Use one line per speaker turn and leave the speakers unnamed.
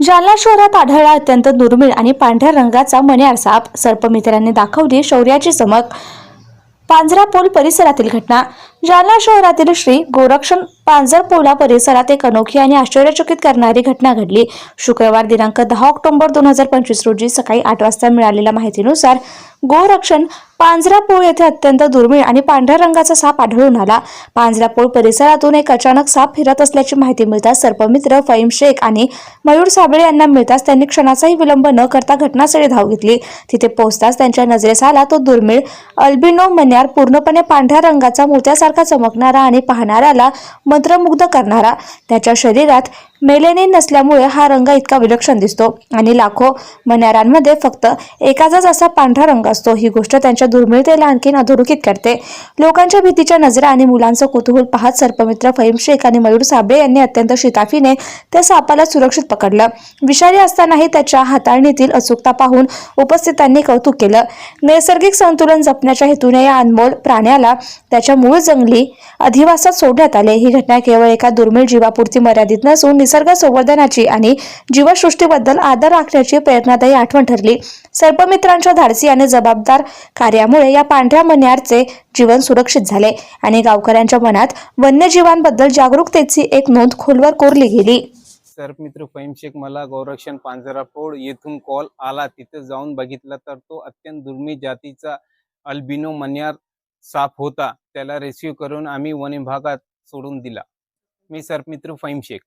जालना शहरात आढळला अत्यंत दुर्मिळ आणि पांढऱ्या रंगाचा मण्यार साप. सर्पमित्रांनी दाखवली शौर्याची चमक. पांझरापोल परिसरातील घटना. जालना शहरातील श्री गोरक्षण पांझरपोला परिसरात एक अनोखी आणि आश्चर्यचकित करणारी घटना घडली. शुक्रवार दिनांक दहा ऑक्टोबर दोन हजार पंचवीस रोजी सकाळी आठ वाजता मिळालेल्या माहितीनुसार गोरक्षण पांझरापोळ येथे अत्यंत दुर्मिळ आणि पांढऱ्या रंगाचा साप आढळून आला. पांझरापोळ परिसरातून एक अचानक साप फिरत असल्याची माहिती मिळताच सर्पमित्र फहीम शेख आणि मयूर साबळे यांना मिळताच त्यांनी क्षणाचाही विलंब न करता घटनास्थळी धाव घेतली. तिथे पोहोचताच त्यांच्या नजरेस आला तो दुर्मिळ अल्बिनो मन्यार पूर्णपणे पांढऱ्या रंगाचा मोत्यासारखा चमकणारा आणि पाहणाऱ्याला मंत्रमुग्ध करणारा. त्याच्या शरीरात मेलेनिन नसल्यामुळे हा रंग इतका विलक्षण दिसतो आणि लाखो मन्यारांमध्ये फक्त एकाचाच असा पांढरा रंग असतो. ही गोष्ट त्यांच्या दुर्मिळतेला आणखीन अधोरेखित करते. लोकांच्या भीतीच्या नजरा आणि मुलांचं कुतूहल पाहत सर्पमित्र फहीम शेख आणि मयूर साबळे यांनी अत्यंत शिताफीने त्या सापाला सुरक्षित पकडलं. विषारी असतानाही त्याच्या हाताळणीतील अचूकता पाहून उपस्थितांनी कौतुक केलं. नैसर्गिक संतुलन जपण्याच्या हेतूने या अनमोल प्राण्याला त्याच्या मूळ जंगली अधिवासात सोडण्यात आले. ही घटना केवळ एका दुर्मिळ जीवापुरती मर्यादित नसून निसर्ग संवर्धनाची आणि जीवसृष्टीबद्दल आदर राखण्याची प्रेरणादायी आठवण ठरली. सर्पमित्रांच्या धाडसी आणि जबाबदार कार्यामुळे या पांढऱ्या मण्यारचे जीवन सुरक्षित झाले आणि गावकऱ्यांच्या मनात वन्यजीवांबद्दल जागरूकतेची एक नोंद खोलवर कोरली गेली.
सर्पमित्र फहीम शेख मला गौरक्षण पांजरापोळ येथून कॉल आला तिथे जाऊन बघितला तर तो अत्यंत दुर्मिळ जातीचा अल्बिनो मन्यार साप होता. त्याला रेस्क्यू करून आम्ही वन विभागात सोडून दिला. मी सर्पमित्र फहीम शेख.